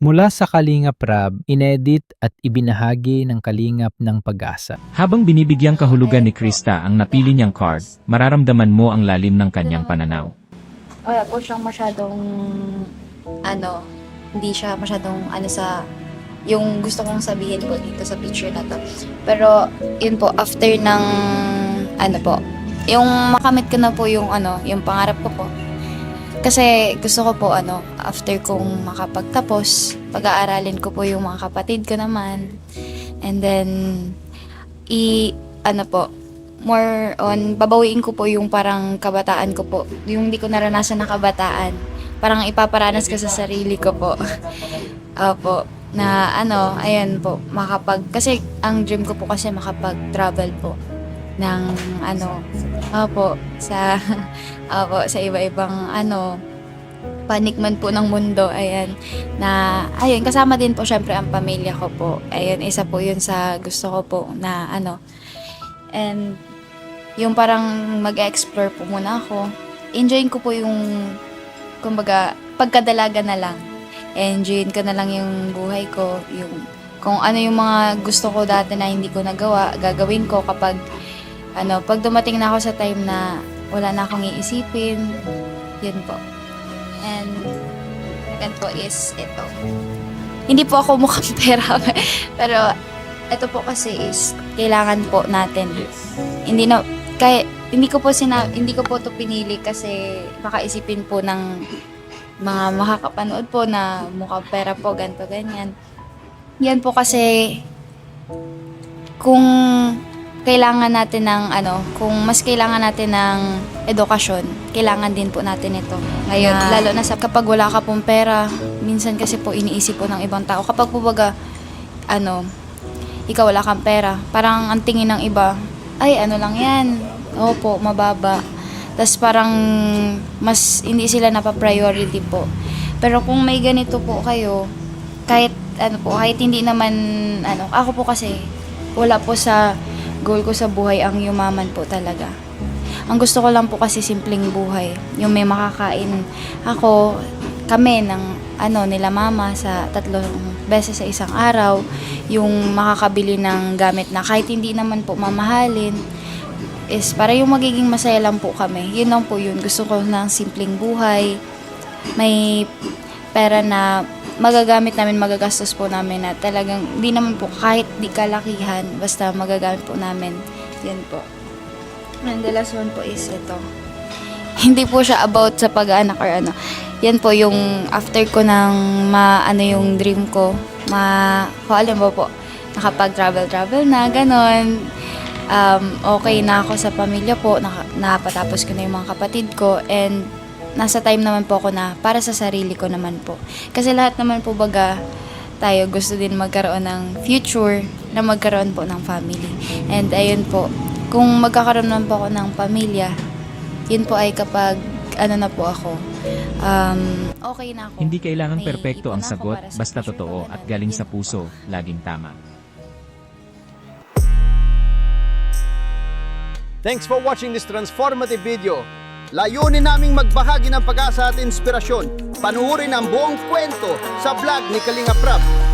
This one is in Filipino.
Mula sa Kalingap Rab, inedit at ibinahagi ng Kalingap ng Pag-asa. Habang binibigyang kahulugan ni Krista ang napili niyang card, mararamdaman mo ang lalim ng kanyang pananaw. wala po siyang masyadong ano, hindi siya masyadong ano sa yung gusto kong sabihin po dito sa picture na to. Pero yun po after ng ano po, yung makamit ko na po yung ano, yung pangarap ko po. Kasi gusto ko po ano, after kong makapagtapos, pag-aaralin ko po yung mga kapatid ko naman. And then i ano po, more on babawiin ko po yung parang kabataan ko po. Yung hindi ko naranasan na kabataan. Parang ipaparanas ko sa sarili ko po. Opo. Na ano, ayan po, makapag, kasi ang dream ko po kasi makapag-travel po ng ano, opo, sa, opo, sa iba-ibang ano, panikman po ng mundo, ayan, na, ayun, kasama din po syempre ang pamilya ko po, ayun, isa po yun sa gusto ko po na ano, and yung parang mag-explore po muna ako. Enjoyin ko po yung, kumbaga, pagkadalaga na lang. Enjoyin ko na lang yung buhay ko, yung kung ano yung mga gusto ko dati na hindi ko nagawa, gagawin ko kapag, ano, pag dumating na ako sa time na wala na akong iisipin, yun po. And, second po is ito. Hindi po ako mukhang pera, pero ito po kasi is kailangan po natin hindi na kaya hindi ko po sina hindi ko po to pinili kasi baka isipin po ng mga makakapanood po na mukha pera po ganto ganyan. Yan po kasi kung kailangan natin ng ano, kung mas kailangan natin ng edukasyon, kailangan din po natin ito. Ngayon, lalo na sa kapag wala ka pong pera, minsan kasi po iniisip po ng ibang tao. Kapag po baga, ano, ikaw wala kang pera, parang ang tingin ng iba, ay ano lang yan, opo, mababa. Tapos parang mas hindi sila napa-priority po. Pero kung may ganito po kayo, kahit ano po, kahit hindi naman, ano, ako po kasi, wala po sa goal ko sa buhay ang yumaman po talaga. Ang gusto ko lang po kasi simpleng buhay. Yung may makakain ako, kami ng ano nila mama sa tatlong beses sa isang araw, yung makakabili ng gamit na kahit hindi naman po mamahalin, is para yung magiging masaya lang po kami. Yun lang po yun. Gusto ko ng simpleng buhay. May pera na magagamit namin, magagastos po namin na talagang hindi naman po kahit di kalakihan, basta magagamit po namin. Yan po. And the last one po is ito. Hindi po siya about sa pag-anak or ano. Yan po yung after ko ng ma ano yung dream ko, ma kung alam mo po, nakapag-travel-travel na, ganon. Um, okay na ako sa pamilya po, naka, napatapos ko na yung mga kapatid ko, and nasa time naman po ako na para sa sarili ko naman po. Kasi lahat naman po baga tayo gusto din magkaroon ng future na magkaroon po ng family. And ayun po, kung magkakaroon naman po ako ng pamilya, yun po ay kapag ano na po ako, um, okay na ako. Hindi kailangang May perpekto ang sagot, sa basta totoo at galing sa Yun po. puso, laging tama. Thanks for watching this transformative video. Layunin naming magbahagi ng pag-asa at inspirasyon. Panuorin ang buong kwento sa vlog ni Kalinga Prab